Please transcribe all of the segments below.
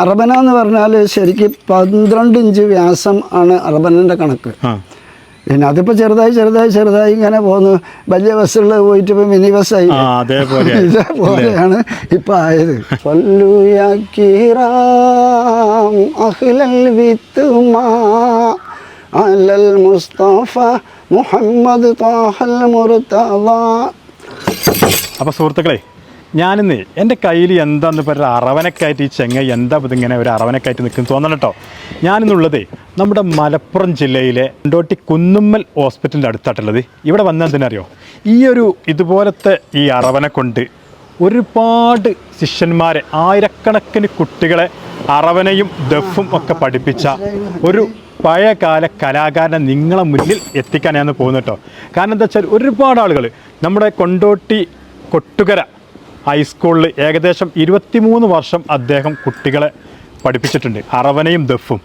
അറബന എന്ന് പറഞ്ഞാൽ ശരിക്കും പന്ത്രണ്ട് ഇഞ്ച് വ്യാസം ആണ് അറബനന്റെ കണക്ക്. പിന്നെ അതിപ്പോൾ ചെറുതായി ചെറുതായി ചെറുതായി ഇങ്ങനെ പോന്നു. വലിയ ബസ്സുകളിൽ പോയിട്ട് ഇപ്പോൾ മിനി ബസ്സായി. ഇതേപോലെയാണ് ഇപ്പൊ ആയത്. അലൽ മുസ്തഫ മുഹമ്മദ് താഹൽ അപ്പോൾ സുഹൃത്തുക്കളെ ഞാനിന്ന് എന്റെ കയ്യിൽ എന്താന്ന് പറയുക അറവനക്കായിട്ട് ഈ ചെങ്ങ എന്താ ഇതിങ്ങനെ ഒരു അറവനക്കായിട്ട് നിൽക്കുന്നു തോന്നണം കേട്ടോ ഞാനിന്നുള്ളത് നമ്മുടെ മലപ്പുറം ജില്ലയിലെ കൊണ്ടോട്ടി കുന്നുമ്മൽ ഹോസ്പിറ്റലിന്റെ അടുത്തായിട്ടുള്ളത്. ഇവിടെ വന്ന അറിയോ ഈ ഒരു ഇതുപോലത്തെ ഈ അറവനെ കൊണ്ട് ഒരുപാട് ശിഷ്യന്മാരെ ആയിരക്കണക്കിന് കുട്ടികളെ അറവനയും ദഫും ഒക്കെ പഠിപ്പിച്ച ഒരു പഴയകാല കലാകാരനെ നിങ്ങളെ മുന്നിൽ എത്തിക്കാനാണ് ഞാൻ പോകുന്നു കേട്ടോ കാരണം എന്താ വെച്ചാൽ ഒരുപാട് ആളുകൾ നമ്മുടെ കൊണ്ടോട്ടി കൊട്ടുകര ഹൈസ്കൂളിൽ ഏകദേശം ഇരുപത്തിമൂന്ന് വർഷം അദ്ദേഹം കുട്ടികളെ പഠിപ്പിച്ചിട്ടുണ്ട് അറവനയും ദഫും.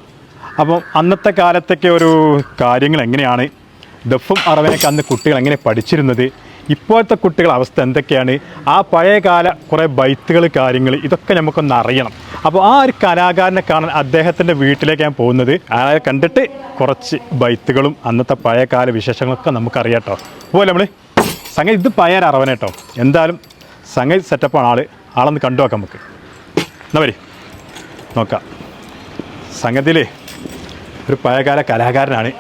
അപ്പം അന്നത്തെ കാലത്തൊക്കെ ഒരു കാര്യങ്ങൾ എങ്ങനെയാണ്? ദഫും അറവനൊക്കെ അന്ന് കുട്ടികൾ എങ്ങനെ പഠിച്ചിരുന്നത്? ഇപ്പോഴത്തെ കുട്ടികളുടെ അവസ്ഥ എന്തൊക്കെയാണ്? ആ പഴയകാല കുറേ ബൈത്തുകൾ കാര്യങ്ങൾ ഇതൊക്കെ നമുക്കൊന്ന് അറിയണം. അപ്പോൾ ആ ഒരു കലാകാരനെ കാണാൻ അദ്ദേഹത്തിന്റെ വീട്ടിലേക്ക് ഞാൻ പോകുന്നത്. അയാളെ കണ്ടിട്ട് കുറച്ച് ബൈത്തുകളും അന്നത്തെ പഴയകാല വിശേഷങ്ങളൊക്കെ നമുക്കറിയാം കേട്ടോ. പോലെ നമ്മൾ സംഗതി ഇത് പഴയ അറവനേട്ടോ എന്തായാലും സംഗതി സെറ്റപ്പാണ് ആൾ ആളൊന്ന് കണ്ടു നോക്കാം നമുക്ക്. എന്നാ വരി. നോക്കാം. സംഗതിയിൽ ഒരു പഴയകാല കലാകാരനാണ്.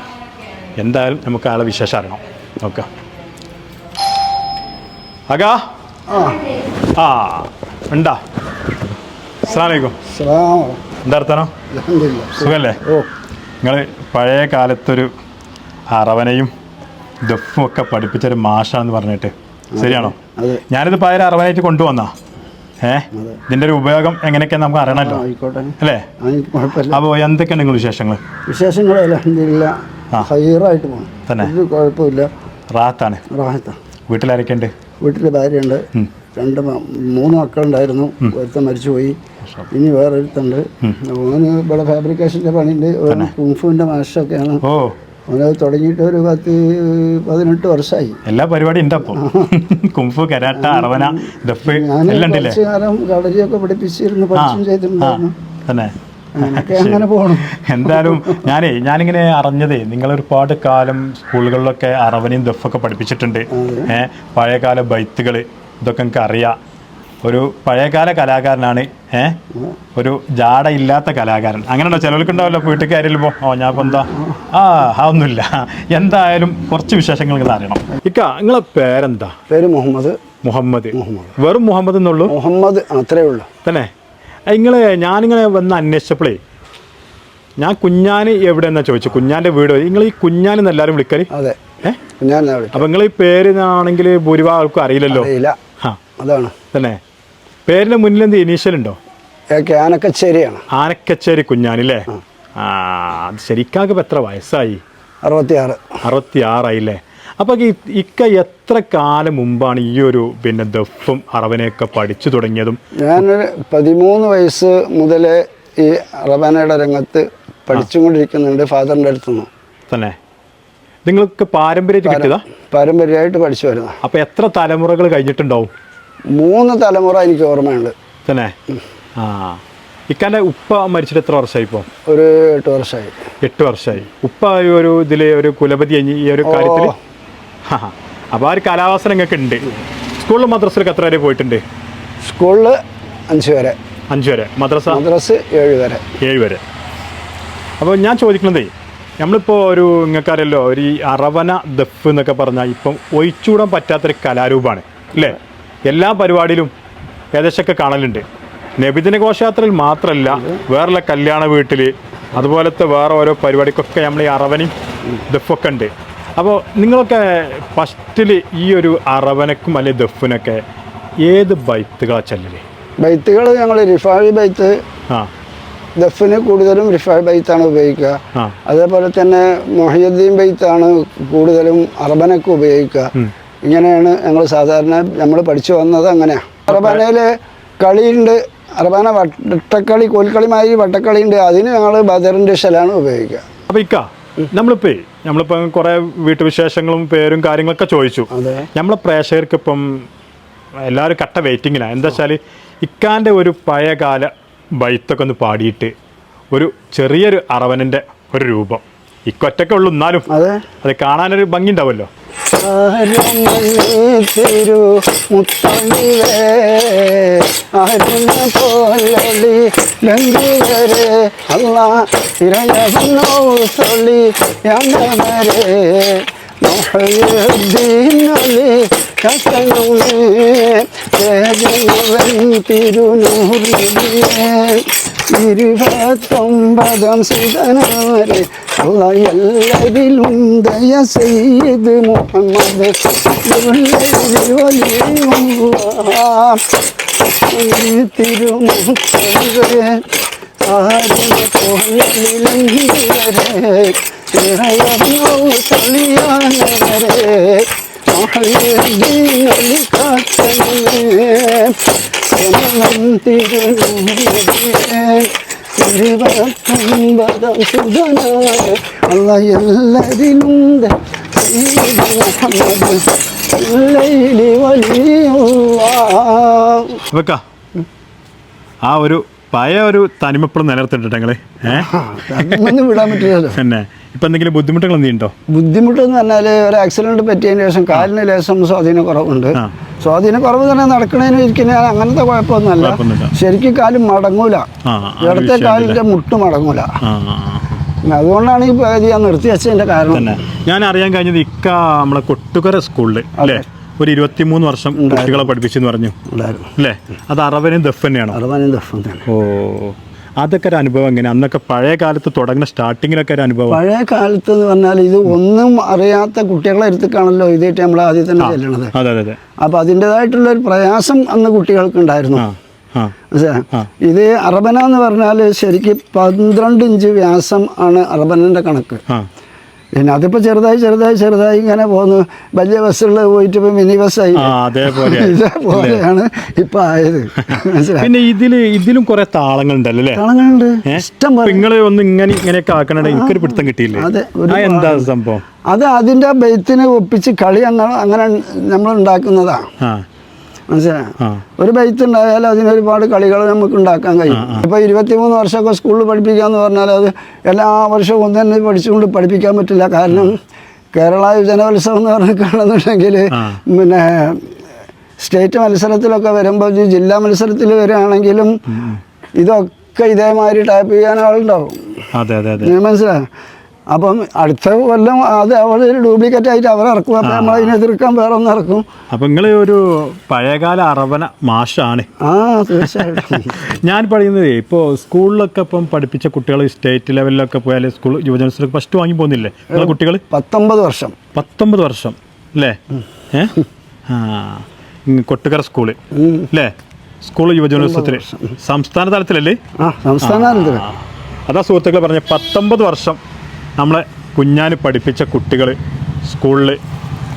എന്തായാലും നമുക്ക് ആളെ വിശേഷം അറിയണം. നോക്കാം. അകാ ആ. ഉണ്ടാ. അസ്സാമലൈക്കും എന്താർത്ഥനോ. സുഖല്ലേ? ഓ. നിങ്ങൾ പഴയ കാലത്തൊരു അറവനയും ദഫും ഒക്കെ പഠിപ്പിച്ചൊരു മാഷാന്ന് പറഞ്ഞിട്ട്. ശരിയാണോ. ഞാനിത് പായര അറവനായിട്ട് കൊണ്ടുവന്ന. ഏ? ഇതിന്റെ ഒരു ഉപയോഗം എങ്ങനെയൊക്കെയാ നമുക്ക് അറിയണല്ലോ അല്ലേ? അപ്പോൾ എന്തൊക്കെയാണ് നിങ്ങൾ വിശേഷങ്ങൾ വിശേഷങ്ങൾ. ഹൈറായിട്ട് പോകണം തന്നെ? കുഴപ്പമില്ല. റാത്താണ്. റാഹത്ത. വീട്ടിലാരൊക്കെ ഉണ്ട് വീട്ടിൽ ഭാര്യയുണ്ട് രണ്ട് മൂന്ന് മക്കളുണ്ടായിരുന്നു. ഒരുത്തൻ മരിച്ചുപോയി. ഇനി വേറെ ഒരുത്തുണ്ട് ഓന് ഇവിടെ ഫാബ്രിക്കേഷന്റെ പണിയുണ്ട്. ഒരു കുങ്ഫുവിന്റെ മാഷൊക്കെയാണ്. ഓ. അവനത് തുടങ്ങിയിട്ട് ഒരു പത്ത് പതിനെട്ട് വർഷമായി എല്ലാ പരിപാടിയും ഉണ്ട് അപ്പോൾ കുംഫു കരാട്ട അറവന ദഫ് എല്ലാം ഉണ്ടല്ലേ? കുറച്ച് കാലം കളരിയൊക്കെ പഠിപ്പിച്ചിരുന്നു പഠിച്ചും ചെയ്തിട്ടുണ്ടായിരുന്നു. തന്നെ. അങ്ങനെയൊക്കെ അങ്ങനെ പോകണം എന്തായാലും ഞാനേ ഞാനിങ്ങനെ അറിഞ്ഞതേ നിങ്ങൾ ഒരുപാട് കാലം സ്കൂളുകളിലൊക്കെ അറവനെയും ദഫൊക്കെ പഠിപ്പിച്ചിട്ടുണ്ട്. ഏഹ് പഴയകാല ബൈത്തുകൾ ഇതൊക്കെ നിങ്ങൾക്ക് അറിയാം ഒരു പഴയകാല കലാകാരനാണ് ഏ? ഒരു ജാട ഇല്ലാത്ത കലാകാരൻ. അങ്ങനെയുണ്ടോ? ചിലവർക്കുണ്ടാവല്ലോ വീട്ടിൽ ആരെങ്കിലും ഓ ഞാൻ ഇപ്പം എന്താ? ആ ആ ഒന്നുമില്ല എന്തായാലും കുറച്ച് വിശേഷങ്ങൾ അറിയണം ഇക്ക നിങ്ങളെ പേരെന്താ? പേര് മുഹമ്മദ്. മുഹമ്മദ്. വെറും മുഹമ്മദ് എന്നുള്ളൂ? മുഹമ്മദ് അത്രേ ഉള്ളൂ. തന്നെ. നിങ്ങൾ ഞാനിങ്ങനെ വന്ന് അന്വേഷിച്ചപ്പോഴേ ഞാൻ കുഞ്ഞാന് എവിടെയെന്നാ ചോദിച്ചു കുഞ്ഞാന്റെ വീട് നിങ്ങൾ ഈ കുഞ്ഞാൻ എന്നെല്ലാരും എല്ലാവരും വിളിക്കൽ? അതെ. അപ്പൊ നിങ്ങൾ ഈ പേര് ആണെങ്കിൽ ഭൂരിഭാഗം ആൾക്കും അറിയില്ലല്ലോ? അതാണ്. തന്നെ. പേരിന്റെ മുന്നിൽ എന്ത് ഇനീഷ്യൽ ഉണ്ടോ? ആനക്കച്ചേരിയാണ്. ആനക്കച്ചേരി കുഞ്ഞാനില്ലേ? ആ. അത് ശരിക്കാകെ എത്ര വയസ്സായി? അറുപത്തിയാറ്. അറുപത്തിയാറായില്ലേ? അപ്പൊ അപ്പോൾ ഈ ഇക്ക എത്ര കാലം മുമ്പാണ് ഈ ഒരു പിന്നെ ദഫും അറവനെയൊക്കെ പഠിച്ചു തുടങ്ങിയതും? ഞാനൊരു പതിമൂന്ന് വയസ്സ് മുതലേ ഈ റബാനയുടെ രംഗത്ത് പഠിച്ചുകൊണ്ടിരിക്കുന്നുണ്ട് ഫാദറിന്റെ അടുത്ത് നിന്ന് തന്നെ. നിങ്ങൾക്ക് പാരമ്പര്യമായിട്ട് കിട്ടിയതാ? പാരമ്പര്യമായിട്ട് പഠിച്ചു വരുന്നത്. അപ്പൊ എത്ര തലമുറകൾ കഴിഞ്ഞിട്ടുണ്ടാവും? മൂന്ന് തലമുറ എനിക്ക് ഓർമ്മയുണ്ട്. തന്നെ? ആ. ഇക്കാന്റെ ഉപ്പ മരിച്ചിട്ട് എത്ര വർഷമായി ഇപ്പോൾ ഒരു എട്ട് വർഷമായി എട്ട് വർഷമായി ഉപ്പ ഈ ഒരു ഇതിൽ ഒരു കുലപതി ഈ ഒരു കാര്യത്തിൽ അപ്പോൾ ആ ഒരു കലാവാസന നിങ്ങൾക്ക് ഉണ്ട് സ്കൂളിലും മദ്രസയിലൊക്കെ എത്ര വരെ പോയിട്ടുണ്ട്? സ്കൂളിൽ അഞ്ച് വരെ. അഞ്ച് വരെ. മദ്രസ? മദ്രസ് ഏഴ് വരെ. ഏഴ് വരെ. അപ്പോൾ ഞാൻ ചോദിക്കുന്നതേ നമ്മളിപ്പോൾ ഒരു നിങ്ങൾക്കറിയല്ലോ ഒരു അറവന ദഫ് എന്നൊക്കെ പറഞ്ഞാൽ ഇപ്പം ഒഴിച്ചുകൂടാൻ പറ്റാത്തൊരു കലാരൂപമാണ് അല്ലേ? എല്ലാ പരിപാടിയിലും ഏകദേശമൊക്കെ കാണലുണ്ട്. നബിദിന ഘോഷയാത്രയിൽ മാത്രമല്ല വേറെ കല്യാണ വീട്ടിൽ അതുപോലത്തെ വേറെ ഓരോ പരിപാടിക്കൊക്കെ നമ്മൾ ഈ അറവനും ദഫൊക്കെ ഉണ്ട്. അപ്പോൾ നിങ്ങളൊക്കെ ഫസ്റ്റിൽ ഈ ഒരു അറവനക്കും അല്ലെങ്കിൽ ദഫിനൊക്കെ ഏത് ബൈത്തുകളാ ചെല്ലല്? ബൈത്തുകൾ ഞങ്ങൾ റിഫാഴി ബൈത്ത് ആ. ദഫിന് കൂടുതലും റിഫാഴി ബൈത്താണ് ഉപയോഗിക്കുക. അതേപോലെ തന്നെ മൊഹിയുദ്ദീൻ ബൈത്താണ് കൂടുതലും അറബനൊക്കെ ഉപയോഗിക്കുക. ഇങ്ങനെയാണ് ഞങ്ങൾ സാധാരണ നമ്മൾ പഠിച്ചു വന്നത് അങ്ങനെയാണ് അറബാനയിൽ കളിയുണ്ട്. അറബാന വട്ടക്കളി കോൽക്കളി മാതിരി വട്ടക്കളി ഉണ്ട് അതിന് ഞങ്ങൾ ബദറിന്റെ ഷെല്ലാണ് ഉപയോഗിക്കുക. അപ്പോൾ ഇക്ക നമ്മളിപ്പോ നമ്മളിപ്പോ കുറെ വീട്ടുവിശേഷങ്ങളും പേരും കാര്യങ്ങളൊക്കെ ചോദിച്ചു. നമ്മളെ പ്രേക്ഷകർക്ക് ഇപ്പം എല്ലാവരും കട്ട വെയിറ്റിങ്ങിലാണ് എന്താ വെച്ചാൽ ഇക്കാന്റെ ഒരു പഴയകാല ബൈത്തൊക്കെ ഒന്ന് പാടിയിട്ട് ഒരു ചെറിയൊരു അറവനന്റെ ഒരു രൂപം. ഇക്കൊറ്റക്കെ ഉള്ളു എന്നാലും. അതെ. അത് കാണാനൊരു ഭംഗി ഉണ്ടാവുമല്ലോ തിരുനൂറിലേ. ഇരുപത്തൊമ്പതാം സുതനാരെ അല്ല എല്ലാവരിലും ദയ ചെയ്ത് മുഹമ്മദ് തിരുമുഖേ ആരും പോലിലേ ഇറയവനോ തളിയാനവരെ മഹീനൊലി ഇരുപത്തൊമ്പതാം സുതനായ അല്ല വലിയുള്ളാഹ് വെക്ക. ആ ഒരു പഴയ ഒരു തനിമപ്പുറം നിലനിർത്തിട്ടുണ്ട് ഞങ്ങൾ ഏഹ് വിടാൻ പറ്റില്ലല്ലോ. തന്നെ. ഇപ്പൊ എന്തെങ്കിലും ബുദ്ധിമുട്ടുകൾ ബുദ്ധിമുട്ട് ബുദ്ധിമുട്ടെന്ന് പറഞ്ഞാൽ ഒരു ആക്സിഡന്റ് പറ്റിയതിന് ശേഷം കാലിന് ലേശം സ്വാധീന കുറവുണ്ട്. സ്വാധീന കുറവ് തന്നെ നടക്കണേന് ഇരിക്കുന്ന അങ്ങനത്തെ കുഴപ്പമൊന്നുമല്ല. ശരിക്കും കാൽ മടങ്ങൂല. ഇടത്തെ കാലിന്റെ മുട്ട് മടങ്ങൂല. അതുകൊണ്ടാണ് ഈ ഞാൻ നിർത്തി വെച്ചതിന്റെ കാരണം. ഞാൻ അറിയാൻ കഴിഞ്ഞത് ഇക്ക നമ്മളെ കൊട്ടുകര സ്കൂളിൽ അല്ലേ? ഒരു ഇരുപത്തിമൂന്ന് വർഷം കുട്ടികളെ പഠിപ്പിച്ചെന്ന് പറഞ്ഞു. അല്ലേ? അത് അറവനും ദഫ് തന്നെയാണ് അറുപതിനും ദഫ് തന്നെ ഓ അതൊക്കെ ഒരു അനുഭവം എങ്ങനെ അന്നൊക്കെ പഴയ കാലത്ത് തുടങ്ങുന്ന സ്റ്റാർട്ടിങ്ങിലൊക്കെ ഒരു അനുഭവം. പഴയ കാലത്ത് എന്ന് പറഞ്ഞാൽ ഇത് ഒന്നും അറിയാത്ത കുട്ടികളെ എടുത്തിട്ടാണല്ലോ ഇതായിട്ട് നമ്മൾ ആദ്യം തന്നെ ചെല്ലണത്. അതെ അതെ അപ്പോൾ അതിന്റെതായിട്ടുള്ള ഒരു പ്രയാസം അന്ന് കുട്ടികൾക്ക് ഉണ്ടായിരുന്നു. ഇത് അറബന എന്ന് പറഞ്ഞാൽ ശരിക്കും പന്ത്രണ്ട് ഇഞ്ച് വ്യാസം ആണ് അറബനന്റെ കണക്ക്. പിന്നെ അതിപ്പോൾ ചെറുതായി ചെറുതായി ചെറുതായി ഇങ്ങനെ പോകുന്നു വലിയ ബസ്സുകളിൽ പോയിട്ട് ഇപ്പോൾ മിനി ബസ്സായി ഇതേപോലെയാണ് ഇപ്പം ആയത്. പിന്നെ ഇതിൽ ഇതിലും കുറെ താളങ്ങൾ ഉണ്ടല്ലോ അല്ലേ കളങ്ങളുണ്ട് ഇഷ്ടം പോലെ. നിങ്ങൾ ഒന്ന് ഇങ്ങനെ ഇങ്ങനെയൊക്കെ ആക്കണേ എനിക്കൊരു പിടുത്തം കിട്ടിയില്ലേ? അതെ, എന്താ സംഭവം? അത് അതിന്റെ ബെയ്ത്തിന് ഒപ്പിച്ച് കളി അങ്ങനെ അങ്ങനെ നമ്മൾ ഉണ്ടാക്കുന്നതാണ് മനസ്സിലായോ? ഒരു ബൈത്ത് ഉണ്ടായാൽ അതിനൊരുപാട് കളികൾ നമുക്ക് ഉണ്ടാക്കാൻ കഴിയും. ഇപ്പൊ ഇരുപത്തിമൂന്ന് വർഷമൊക്കെ സ്കൂളിൽ പഠിപ്പിക്കുക എന്ന് പറഞ്ഞാൽ അത് എല്ലാ വർഷവും ഒന്ന് തന്നെ പഠിച്ചുകൊണ്ട് പഠിപ്പിക്കാൻ പറ്റില്ല. കാരണം കേരള യുവജനോത്സവം എന്ന് പറഞ്ഞിട്ടാണെന്നുണ്ടെങ്കിൽ പിന്നെ സ്റ്റേറ്റ് മത്സരത്തിലൊക്കെ വരുമ്പോൾ ജില്ലാ മത്സരത്തിൽ വരികയാണെങ്കിലും ഇതൊക്കെ ഇതേമാതിരി ടൈപ്പ് ചെയ്യാൻ ആളുണ്ടാവും. മനസ്സിലായോ? അപ്പം അടുത്ത കൊല്ലം അത് അവിടെ ഒരു ഡ്യൂപ്ലിക്കേറ്റ് ആയിട്ട് അവർ ഇറക്കും. അപ്പം നമ്മൾ അതിനെ എതിർക്കാൻ വേറെ ഒന്ന് ഇറക്കും. അപ്പം നിങ്ങൾ ഒരു പഴയകാല അറവന മാഷാണ്. ആ തീർച്ചയായിട്ടും. ഞാൻ പറയുന്നത് ഇപ്പോൾ സ്കൂളിലൊക്കെ ഇപ്പം പഠിപ്പിച്ച കുട്ടികൾ സ്റ്റേറ്റ് ലെവലിലൊക്കെ പോയാൽ സ്കൂൾ യുവജനോത്സവം ഫസ്റ്റ് വാങ്ങി പോകുന്നില്ലേ? നിങ്ങളെ കുട്ടികൾ പത്തൊമ്പത് വർഷം. പത്തൊമ്പത് വർഷം. അല്ലേ ഏ? ആ. കൊട്ടുകര സ്കൂൾ. അല്ലേ സ്കൂൾ യുവജനോത്സവത്തിൽ സംസ്ഥാന തലത്തിലല്ലേ? സംസ്ഥാന തലത്തിൽ അതാ സുഹൃത്തുക്കൾ പറഞ്ഞ പത്തൊമ്പത് വർഷം. നമ്മളെ കുഞ്ഞാന് പഠിപ്പിച്ച കുട്ടികൾ സ്കൂളിൽ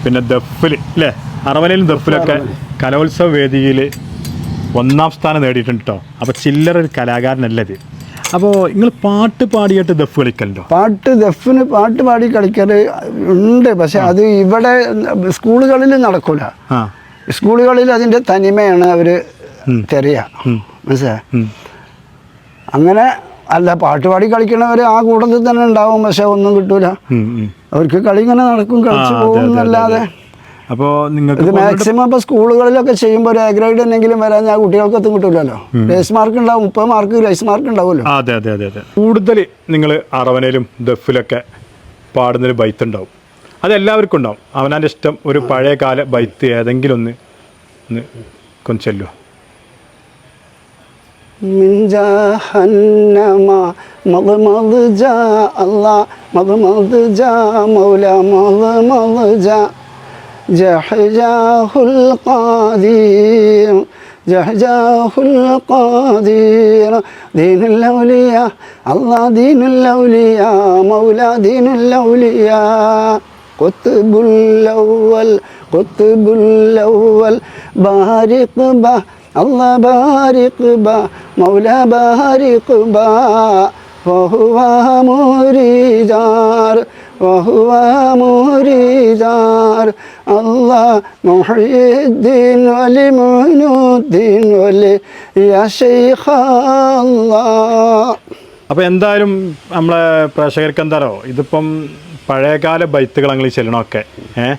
പിന്നെ ദഫിൽ അല്ലേ അറവനയിലും ദഫിലൊക്കെ കലോത്സവ വേദിയിൽ ഒന്നാം സ്ഥാനം നേടിയിട്ടുണ്ട് കേട്ടോ അപ്പോൾ ചില്ലറ ഒരു കലാകാരനല്ല ഇത്. അപ്പോൾ നിങ്ങൾ പാട്ട് പാടിയിട്ട് ദഫ് കളിക്കലുണ്ടോ? പാട്ട് ദഫിന് പാട്ട് പാടി കളിക്കൽ ഉണ്ട്. പക്ഷെ അത് ഇവിടെ സ്കൂളുകളിൽ നടക്കൂല. സ്കൂളുകളിൽ അതിന്റെ തനിമയാണ് അവർ തെറിയ മനസ്സിലായോ? അങ്ങനെ അല്ല പാട്ടുപാടി കളിക്കണവർ ആ കൂട്ടത്തിൽ തന്നെ ഉണ്ടാവും പക്ഷെ ഒന്നും കിട്ടൂല. അവർക്ക് കളി ഇങ്ങനെ നടക്കും കളിച്ചു പോകും എന്നല്ലാതെ. അതെ. അപ്പോൾ ഇത് നിങ്ങൾക്ക് മാക്സിമം ഇപ്പോൾ സ്കൂളുകളിലൊക്കെ ചെയ്യുമ്പോൾ ഒരു എ ഗ്രേഡ് എന്തെങ്കിലും വരാൻ ഞാൻ കുട്ടികൾക്കൊന്നും കിട്ടൂലല്ലോ. ഗ്രേസ് മാർക്ക് ഉണ്ടാവും മുപ്പത് മാർക്ക് ഗ്രേസ് മാർക്ക് ഉണ്ടാവുമല്ലോ. അതെ അതെ അതെ അതെ. കൂടുതൽ നിങ്ങൾ അറവനയിലും ദഫിലൊക്കെ പാടുന്നൊരു ബൈത്ത് ഉണ്ടാവും. അതെല്ലാവർക്കും ഉണ്ടാവും. അവനാന്റെ ഇഷ്ടം ഒരു പഴയ കാല ബൈത്ത് ഏതെങ്കിലും ഒന്ന് ഒന്ന് കൊണ്ട് ചെല്ലുക من جهنم. مضمض جاء الله مضمض جاء مولى مضمض جاء جحجاه القدير جحجاه القدير دين الأولياء الله دين الأولياء مولى دين الأولياء. قطب الأول قطب الأول. بارق به الله بارق با مولا بارق با وهو مريدار وهو مريدار الله محي الدين ولمعين الدين ولي يا شيخ الله അപ്പോൾ എന്തായാലും നമ്മളെ പ്രേക്ഷകർക്ക് എന്താണോ ഇതിപ്പം പഴയകാല ബൈത്തുകൾ അങ്ങനെ ചെല്ലണമൊക്കെ ഏഹ്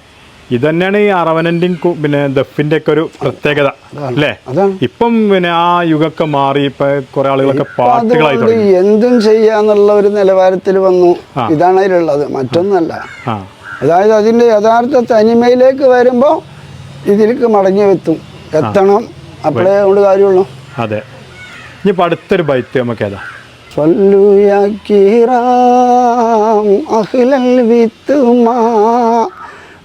ഇത് തന്നെയാണ് ഈ അറവനൻ്റെയും കു- പിന്നെ ദഫിൻ്റെ ഒക്കെ ഒരു പ്രത്യേകത അല്ലേ അതാണ്. ഇപ്പം പിന്നെ ആ യുഗമൊക്കെ മാറി ഇപ്പൊ കുറെ ആളുകളൊക്കെ പാട്ടുകളായി അതുകൊണ്ട് തുടങ്ങി എന്തും ചെയ്യാന്നുള്ള ഒരു നിലവാരത്തിൽ വന്നു ആ. ഇതാണ് അതിലുള്ളത് മറ്റൊന്നല്ല ആ അതായത് അതിൻ്റെ യഥാർത്ഥ തനിമയിലേക്ക് വരുമ്പോൾ ഇതിലേക്ക് മടങ്ങി എത്തും എത്തണം അപ്പോഴേ കൊണ്ട് കാര്യമുള്ളൂ അതെ ഇനിയിപ്പോൾ അടുത്തൊരു ബൈത്ത് നമുക്ക് ഏതാ صلوا يا كرام أهل البتما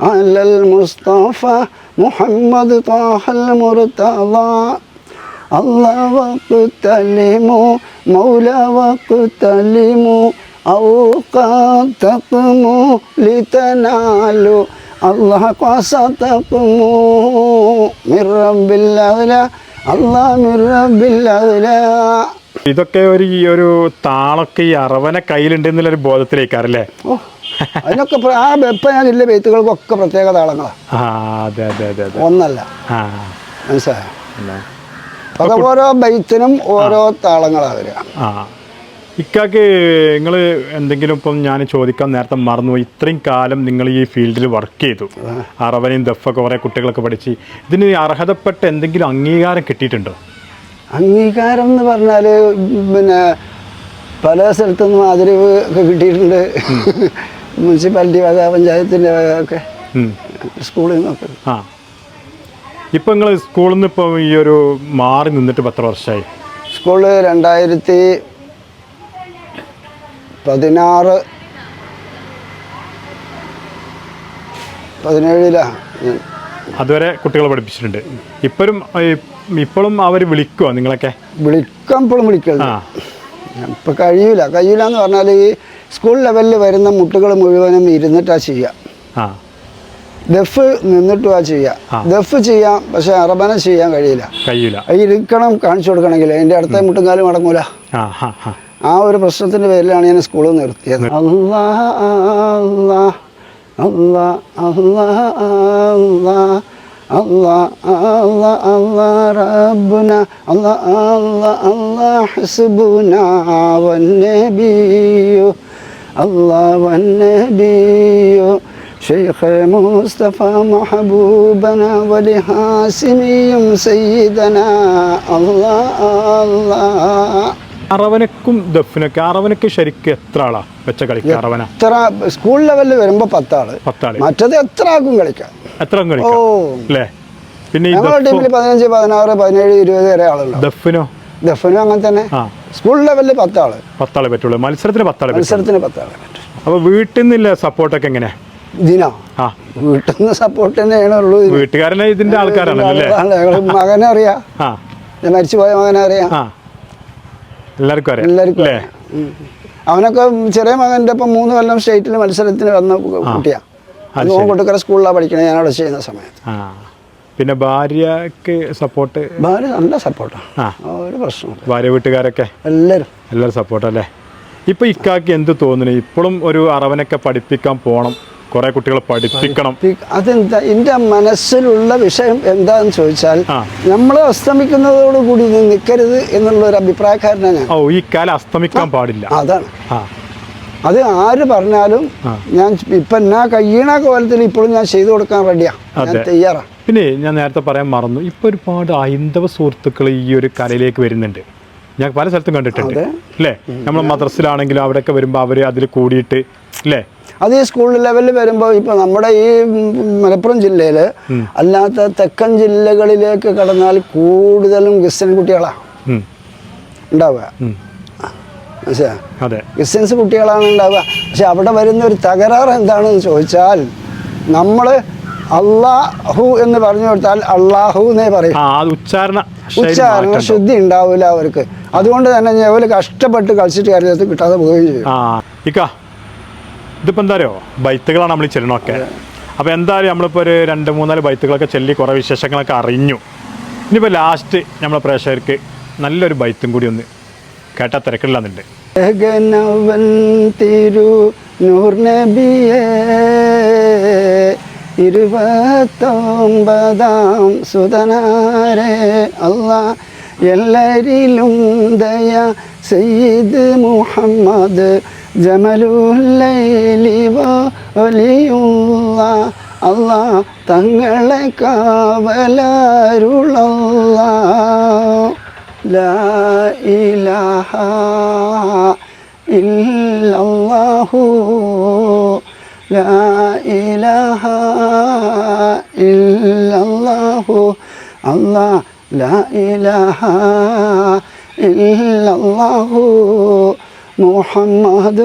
على المصطفى محمد طه المرتضى الله وقتلموا مولى وقتلموا أو قد تقموا لتنالوا الله قصتقموا من رب الأغلى الله من رب الأغلى ഇതൊക്കെ ഒരു ഈ ഒരു താളൊക്കെ ഈ അറവന കയ്യിലുണ്ട് എന്നുള്ളൊരു ബോധത്തിലേക്കാറല്ലേ ഓ അതിനൊക്കെ ആ വെപ്പ ഞാൻ ഇല്ല പെയ്ത്തുകൾക്കൊക്കെ പ്രത്യേക താളങ്ങളാണ് ഒന്നല്ല. മനസ്സിലായോ? അത് ഓരോ ബൈത്തിനും ഓരോ താളങ്ങളാണ് വരിക. ആ. ഇക്കാക്ക് നിങ്ങൾ എന്തെങ്കിലും ഇപ്പം ഞാൻ ചോദിക്കാൻ നേരത്തെ മറന്നു ഇത്രയും കാലം നിങ്ങൾ ഈ ഫീൽഡിൽ വർക്ക് ചെയ്തു. അറവനെയും ദഫൊക്കെ കുറേ കുട്ടികളൊക്കെ പഠിച്ച്. ഇതിന് അർഹതപ്പെട്ട എന്തെങ്കിലും അംഗീകാരം കിട്ടിയിട്ടുണ്ടോ? അംഗീകാരം എന്ന് പറഞ്ഞാൽ പിന്നെ പല സ്ഥലത്തുനിന്നും ആദരവ് ഒക്കെ കിട്ടിയിട്ടുണ്ട്. മുനിസിപ്പാലിറ്റി വക പഞ്ചായത്തിന്റെ വക ഒക്കെ. സ്കൂളിൽ നിന്നൊക്കെ. ആ. ഇപ്പം നിങ്ങൾ സ്കൂളിൽ നിന്ന് ഇപ്പോൾ ഈ ഒരു മാറി നിന്നിട്ട് പത്ര വർഷമായി സ്കൂൾ രണ്ടായിരത്തി പതിനാറ് പതിനേഴിലാണ് അതുവരെ കുട്ടികളെ പഠിപ്പിച്ചിട്ടുണ്ട്. ഇപ്പോഴും ഇപ്പോഴും അവർ വിളിക്കുമോ നിങ്ങളൊക്കെ? വിളിക്കാൻ ഇപ്പോഴും വിളിക്കരുത് ഇപ്പം കഴിയൂല. കഴിയൂല എന്ന് പറഞ്ഞാൽ ഈ സ്കൂൾ ലെവലിൽ വരുന്ന മുട്ടുകൾ മുഴുവനും ഇരുന്നിട്ടാ ചെയ്യുക ദഫ് നിന്നിട്ടുവാ ആ. ചെയ്യുക ദഫ് ചെയ്യാം പക്ഷെ അറബന ചെയ്യാൻ കഴിയില്ല. കഴിയില്ല ഇരിക്കണം കാണിച്ചു കൊടുക്കണമെങ്കിൽ എന്റെ അടുത്ത മുട്ടുംകാലും അടങ്ങൂല. ആ ഒരു പ്രശ്നത്തിന്റെ പേരിലാണ് ഞാൻ സ്കൂൾ നിർത്തിയത്. അള്ളാ അല്ലാ അല്ലാ അല്ലാ الله الله الله ربنا الله الله الله حسبنا والنبي الله والنبي شيخ مصطفى محبوبنا ولحاسمي سيدنا الله الله. അറവനക്കും ദഫിനൊക്കെ അറവനക്ക് ശരിക്കും എത്ര ആളാ വെച്ച കളിക്കുക അറവന? എത്ര സ്കൂൾ ലെവലിൽ വരുമ്പോ പത്താൾ. പത്താൾ. മറ്റത് എത്ര ആക്കും കളിക്കാം. എത്ര കളിക്കാം. അല്ലേ പിന്നെ ഈ ഞങ്ങളുടെ ടീമിൽ പതിനഞ്ച് പതിനാറ് പതിനേഴ് ഇരുപത് വരെ ആളുണ്ട് ദഫിനോ? ദഫിനോ അങ്ങനെ തന്നെ. സ്കൂൾ ലെവലിൽ പത്താൾ. പത്താളെ പറ്റുള്ളൂ. മത്സരത്തിന് പത്താളെ മത്സരത്തിന് പത്താൾ പറ്റും അപ്പൊ വീട്ടിൽ നിന്നില്ല സപ്പോർട്ടൊക്കെ എങ്ങനെ ദിനോ. ആ. വീട്ടിൽ നിന്ന് സപ്പോർട്ട് തന്നെയാണ് ഉള്ളൂ വീട്ടുകാരനെ ഇതിന്റെ ആൾക്കാരാണ് മകനെ അറിയാം മരിച്ചുപോയ മകനെ അറിയാം എല്ലാവർക്കും അറിയാം. എല്ലാവർക്കും അവനൊക്കെ ചെറിയ മകന്റെ ഇപ്പം മൂന്ന് കൊല്ലം സ്റ്റേറ്റിൽ മത്സരത്തിന് വന്ന കുട്ടിയാ. അത് മോൻ കൊട്ടുക്കര സ്കൂളിലാണ് പഠിക്കണേ ഞാൻ അവിടെ ചെയ്യുന്ന സമയത്ത്. പിന്നെ ഭാര്യക്ക് സപ്പോർട്ട്? ഭാര്യ നല്ല സപ്പോർട്ടാണ് ഒരു പ്രശ്നമില്ല ഭാര്യ വീട്ടുകാരൊക്കെ? എല്ലാവരും. എല്ലാവരും സപ്പോർട്ടല്ലേ? ഇപ്പൊ ഇക്കാക്ക് എന്ത് തോന്നുന്നു? ഇപ്പോഴും ഒരു അറവനൊക്കെ പഠിപ്പിക്കാൻ പോണം. കുറെ കുട്ടികളെ പഠിപ്പിക്കണം. അതെന്താ? എന്റെ മനസ്സിലുള്ള വിഷയം എന്താന്ന് ചോദിച്ചാൽ. നമ്മൾ അസ്തമിക്കുന്നതോടുകൂടി നിൽക്കരുത് എന്നുള്ള ഒരു അഭിപ്രായക്കാരനാണ് ഓ ഈ കാലം അസ്തമിക്കാൻ പാടില്ല. അതാണ്. അത് ആര് പറഞ്ഞാലും. ഞാൻ ഇപ്പൊ എന്നാ കഴിയണ കോലത്തിൽ ഇപ്പോഴും ഞാൻ ചെയ്തു കൊടുക്കാൻ റെഡിയാ. ഞാൻ. തയ്യാറാണ് പിന്നെ ഞാൻ നേരത്തെ പറയാൻ മറന്നു. ഇപ്പൊ ഒരുപാട് ഹൈന്ദവ സുഹൃത്തുക്കൾ ഈ ഒരു കലയിലേക്ക് വരുന്നുണ്ട്. ഞാൻ പല സ്ഥലത്തും കണ്ടിട്ടുണ്ട്. അല്ലേ നമ്മൾ മദ്രസിലാണെങ്കിലും അവിടെയൊക്കെ വരുമ്പോൾ അവർ അതിൽ കൂടിയിട്ട് അല്ലേ അത് ഈ സ്കൂൾ ലെവലിൽ വരുമ്പോൾ ഇപ്പോൾ നമ്മുടെ ഈ മലപ്പുറം ജില്ലയിൽ അല്ലാത്ത തെക്കൻ ജില്ലകളിലേക്ക് കടന്നാൽ കൂടുതലും ക്രിസ്ത്യൻ കുട്ടികളാണ് ഉണ്ടാവുക. ക്രിസ്ത്യൻസ് കുട്ടികളാണ് ഉണ്ടാവുക. പക്ഷെ അവിടെ വരുന്ന ഒരു തകരാറ് എന്താണെന്ന് ചോദിച്ചാൽ നമ്മൾ അള്ളാഹു എന്ന് പറഞ്ഞു കൊടുത്താൽ അള്ളാഹു എന്നേ പറയും. ഉച്ചാരണ ഉച്ചാരണ ശുദ്ധി ഉണ്ടാവില്ല അവർക്ക്. അതുകൊണ്ട് തന്നെ ഞാൻ അവർ കഷ്ടപ്പെട്ട് കളിച്ചിട്ട് കാര്യത്തിൽ കിട്ടാതെ പോവുകയും ചെയ്യും. ഇതിപ്പോൾ എന്താ അറിയോ? ബൈത്തുകളാണ് നമ്മൾ ചെല്ലണമൊക്കെ അപ്പോൾ എന്തായാലും നമ്മളിപ്പോൾ ഒരു രണ്ട് മൂന്നാൽ ബൈത്തുകളൊക്കെ ചെല്ലി കുറേ വിശേഷങ്ങളൊക്കെ അറിഞ്ഞു. ഇനിയിപ്പോൾ ലാസ്റ്റ് നമ്മളെ പ്രേക്ഷകർക്ക് നല്ലൊരു ബൈത്തും കൂടി ഒന്ന് കേട്ടാൽ തിരക്കില്ലാന്നുണ്ട്. തിരു നൂർ നബിയേ ഇരുപത്തൊമ്പതാം സുതനാരെ അല്ല എല്ലാരിലും ദയ സയ്യിദ് മുഹമ്മദ് ജമലുല്ലിവലിയുള്ള അല്ല തങ്ങളെ കാവലാരുള്ള ലാ ഇലാഹ ഇല്ലല്ലാഹു لا إله إلا الله. الله لا إله إلا الله. محمد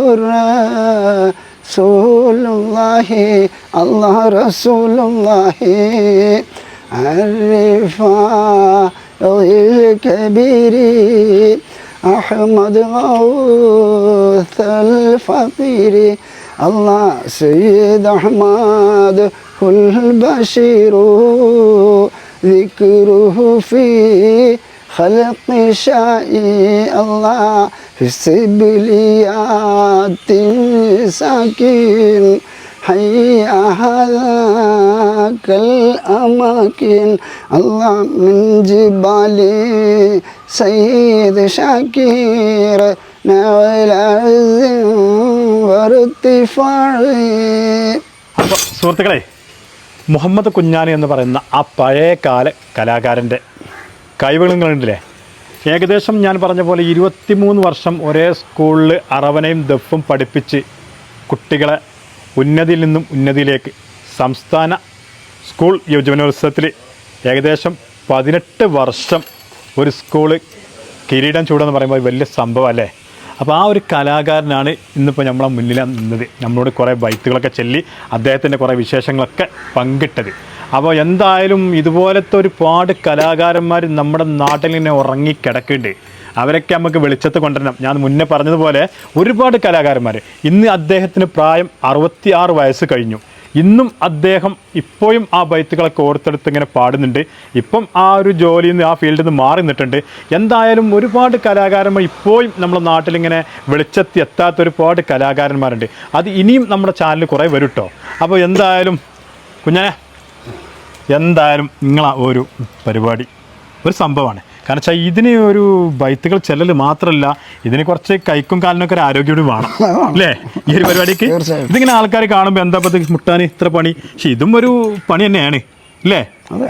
رسول الله. الله رسول الله. عرفا الكبير. أحمد غوث الفقير. الله سيد أحمد البشير ذكره في خلق شائي الله في السبليات ساكن حي هذاك الأماكن. الله من جبال سيد شاكير അപ്പോൾ സുഹൃത്തുക്കളെ മുഹമ്മദ് കുഞ്ഞാനി എന്ന് പറയുന്ന ആ പഴയ കാല കലാകാരന്റെ കണ്ടില്ലേ ഏകദേശം ഞാൻ പറഞ്ഞ പോലെ ഇരുപത്തിമൂന്ന് വർഷം ഒരേ സ്കൂളിൽ അറവനയും ദഫും പഠിപ്പിച്ച് കുട്ടികളെ ഉന്നതിയിൽ നിന്നും ഉന്നതിയിലേക്ക് സംസ്ഥാന സ്കൂൾ യുവജനോത്സവത്തിൽ ഏകദേശം പതിനെട്ട് വർഷം ഒരു സ്കൂൾ കിരീടം ചൂടെന്ന് പറയുമ്പോൾ വലിയ സംഭവം അല്ലേ? അപ്പോൾ ആ ഒരു കലാകാരനാണ് ഇന്നിപ്പോൾ നമ്മളെ മുന്നിലാണ് നിന്നത്. നമ്മളോട് കുറേ ബൈത്തുകളൊക്കെ ചൊല്ലി അദ്ദേഹത്തിന്റെ കുറേ വിശേഷങ്ങളൊക്കെ പങ്കിട്ടത്. അപ്പോൾ എന്തായാലും ഇതുപോലത്തെ ഒരുപാട് കലാകാരന്മാർ നമ്മുടെ നാട്ടിൽ ഇങ്ങനെ ഉറങ്ങിക്കിടക്കുന്നുണ്ട് അവരൊക്കെ നമുക്ക് വെളിച്ചത്ത് കൊണ്ടുവരണം. ഞാൻ മുന്നേ പറഞ്ഞതുപോലെ ഒരുപാട് കലാകാരന്മാർ ഇന്ന് അദ്ദേഹത്തിന് പ്രായം അറുപത്തി വയസ്സ് കഴിഞ്ഞു. ഇന്നും അദ്ദേഹം ഇപ്പോഴും ആ ബൈത്തുകളൊക്കെ ഓർത്തെടുത്ത് ഇങ്ങനെ പാടുന്നുണ്ട്. ഇപ്പം ആ ഒരു ജോലിയിൽ നിന്ന് ആ ഫീൽഡിൽ നിന്ന് മാറി നിന്നിട്ടുണ്ട്. എന്തായാലും ഒരുപാട് കലാകാരന്മാർ ഇപ്പോഴും നമ്മുടെ നാട്ടിലിങ്ങനെ വെളിച്ചത്തി എത്താത്ത ഒരുപാട് കലാകാരന്മാരുണ്ട്. അത് ഇനിയും നമ്മുടെ ചാനലിൽ കുറേ വരും കേട്ടോ അപ്പോൾ എന്തായാലും കുഞ്ഞനെ എന്തായാലും നിങ്ങളാ ഒരു പരിപാടി ഒരു സംഭവമാണ്. കാരണം വെച്ചാൽ ഇതിന് ഒരു ബൈത്തുകൾ ചെല്ലൽ മാത്രമല്ല ഇതിന് കുറച്ച് കൈക്കും കാലിനൊക്കെ ഒരു ആരോഗ്യം കൂടി വേണം. അല്ലേ? ഈ ഒരു പരിപാടിക്ക്. ഇതിങ്ങനെ ആൾക്കാർ കാണുമ്പോൾ എന്താ പറ്റി മുട്ടാൻ ഇത്ര പണി? പക്ഷെ ഇതും ഒരു പണി തന്നെയാണ്. അല്ലേ?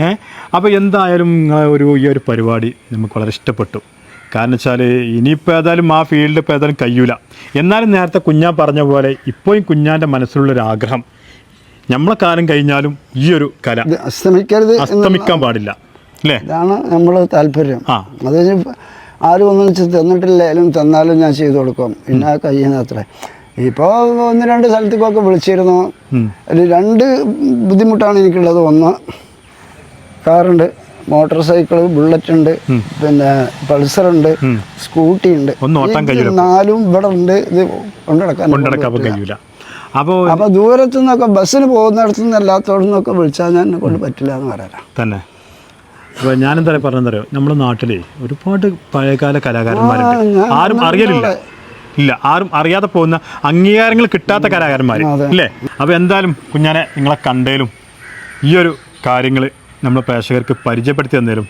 ഏഹ് അപ്പോൾ എന്തായാലും നിങ്ങളെ ഒരു ഈ ഒരു പരിപാടി നമുക്ക് വളരെ ഇഷ്ടപ്പെട്ടു. കാരണം വെച്ചാൽ ഇനിയിപ്പോൾ ഏതായാലും ആ ഫീൽഡ് ഇപ്പോൾ ഏതായാലും കഴിയൂല. എന്നാലും നേരത്തെ കുഞ്ഞാൻ പറഞ്ഞ പോലെ ഇപ്പോഴും കുഞ്ഞാന്റെ മനസ്സിലുള്ളൊരു ആഗ്രഹം. നമ്മളെ കാലം കഴിഞ്ഞാലും ഈ ഒരു കല അസ്തമിക്കരുത് അസ്തമിക്കാൻ പാടില്ല. ഇതാണ് നമ്മൾ താല്പര്യം. അത് ആരും ഒന്നും വെച്ച് തന്നിട്ടില്ലായാലും തന്നാലും ഞാൻ ചെയ്തു കൊടുക്കും. പിന്നെ കഴിയുന്ന അത്ര. ഇപ്പോൾ ഒന്ന് രണ്ട് സ്ഥലത്തേക്കൊക്കെ വിളിച്ചിരുന്നു. അതിൽ രണ്ട് ബുദ്ധിമുട്ടാണ് എനിക്കുള്ളത്. ഒന്ന് കാറുണ്ട് മോട്ടോർ സൈക്കിൾ ബുള്ളറ്റ് ഉണ്ട് പിന്നെ പൾസർ ഉണ്ട് സ്കൂട്ടി ഉണ്ട്. നാലും ഇവിടെ ഉണ്ട്. ഇത് കൊണ്ടുനടക്കാൻ അപ്പോൾ അപ്പോൾ ദൂരത്തു നിന്നൊക്കെ ബസ്സിന് പോകുന്നിടത്തു നിന്ന് എല്ലാത്തോടു നിന്നൊക്കെ വിളിച്ചാൽ ഞാൻ കൊണ്ട് പറ്റില്ല എന്ന് പറയാം തന്നെ. അപ്പോൾ ഞാനെന്താ പറഞ്ഞെന്നറിയോ നമ്മുടെ നാട്ടിലെ ഒരുപാട് പഴയകാല കലാകാരന്മാരുണ്ട്. ആരും അറിയലില്ല. ഇല്ല ആരും അറിയാതെ പോകുന്ന അംഗീകാരങ്ങൾ കിട്ടാത്ത കലാകാരന്മാർ അല്ലേ? അപ്പോൾ എന്തായാലും കുഞ്ഞാനെ നിങ്ങളെ കണ്ടേലും ഈ ഒരു കാര്യങ്ങൾ നമ്മൾ പ്രേക്ഷകർക്ക് പരിചയപ്പെടുത്തി തന്നേലും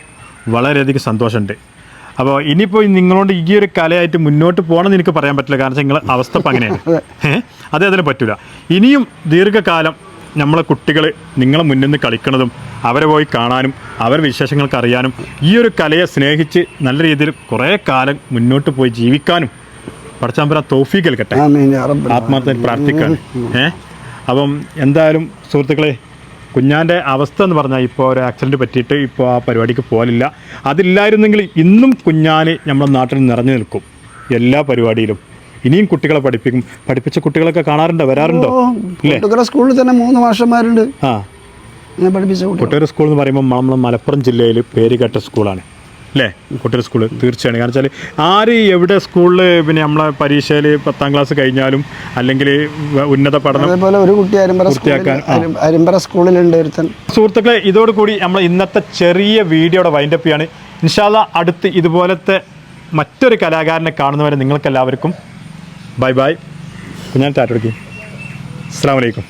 വളരെയധികം സന്തോഷമുണ്ട്. അപ്പോൾ ഇനിയിപ്പോൾ നിങ്ങളോട് ഈ ഒരു കലയായിട്ട് മുന്നോട്ട് പോകണമെന്ന് എനിക്ക് പറയാൻ പറ്റില്ല. കാരണം നിങ്ങൾ അവസ്ഥ അങ്ങനെയാണ്. ഏഹ് അതേ അതിന് പറ്റില്ല ഇനിയും ദീർഘകാലം നമ്മളെ കുട്ടികൾ നിങ്ങളെ മുന്നിൽ നിന്ന് കളിക്കുന്നതും അവരെ പോയി കാണാനും അവരുടെ വിശേഷങ്ങൾക്ക് അറിയാനും ഈ ഒരു കലയെ സ്നേഹിച്ച് നല്ല രീതിയിൽ കുറേ കാലം മുന്നോട്ട് പോയി ജീവിക്കാനും പഠിച്ചാമ്പര തോഫീക്ക് കേൾക്കട്ടെ ആമീൻ യാ റബ്ബൽ ആത്മാർത്ഥത്തിൽ പ്രാർത്ഥിക്കാണ്. ഏ? അപ്പം എന്തായാലും സുഹൃത്തുക്കളെ കുഞ്ഞാന്റെ അവസ്ഥ എന്ന് പറഞ്ഞാൽ ഇപ്പോൾ ഒരു ആക്സിഡന്റ് പറ്റിയിട്ട് ഇപ്പോൾ ആ പരിപാടിക്ക് പോകാനില്ല. അതില്ലായിരുന്നെങ്കിൽ ഇന്നും കുഞ്ഞാൻ നമ്മുടെ നാട്ടിൽ നിറഞ്ഞു നിൽക്കും. എല്ലാ പരിപാടിയിലും. ഇനിയും കുട്ടികളെ പഠിപ്പിക്കും. പഠിപ്പിച്ച കുട്ടികളൊക്കെ കാണാറുണ്ടോ? വരാറുണ്ടോ? സ്കൂളിൽ തന്നെ മൂന്ന് മാഷന്മാരുണ്ട്. ആ. പഠിപ്പിച്ച കുട്ടികൾ സ്കൂൾ എന്ന് പറയുമ്പോൾ നമ്മൾ മലപ്പുറം ജില്ലയിൽ പേര് കേട്ട സ്കൂളാണ്. അല്ലേ കുട്ടികൾ സ്കൂൾ. തീർച്ചയാണ് കാരണം വെച്ചാൽ ആര് എവിടെ സ്കൂളിൽ പിന്നെ നമ്മളെ പരീക്ഷയിൽ പത്താം ക്ലാസ് കഴിഞ്ഞാലും അല്ലെങ്കിൽ ഉന്നത പഠനം അതേപോലെ ഒരു കുട്ടി അരിമ്പറ സ്കൂളിലുണ്ട് ഒരുത്തൻ. സുഹൃത്തുക്കളെ ഇതോടുകൂടി നമ്മൾ ഇന്നത്തെ ചെറിയ വീഡിയോയുടെ വൈൻഡപ്പ് ചെയ്യാണ്. ഇൻഷാല്ല അടുത്ത് ഇതുപോലത്തെ മറ്റൊരു കലാകാരനെ കാണുന്നവരെ നിങ്ങൾക്ക് എല്ലാവർക്കും ബൈ ബൈ ഞാൻ ടാറ്റ അസ്സാം വലൈക്കും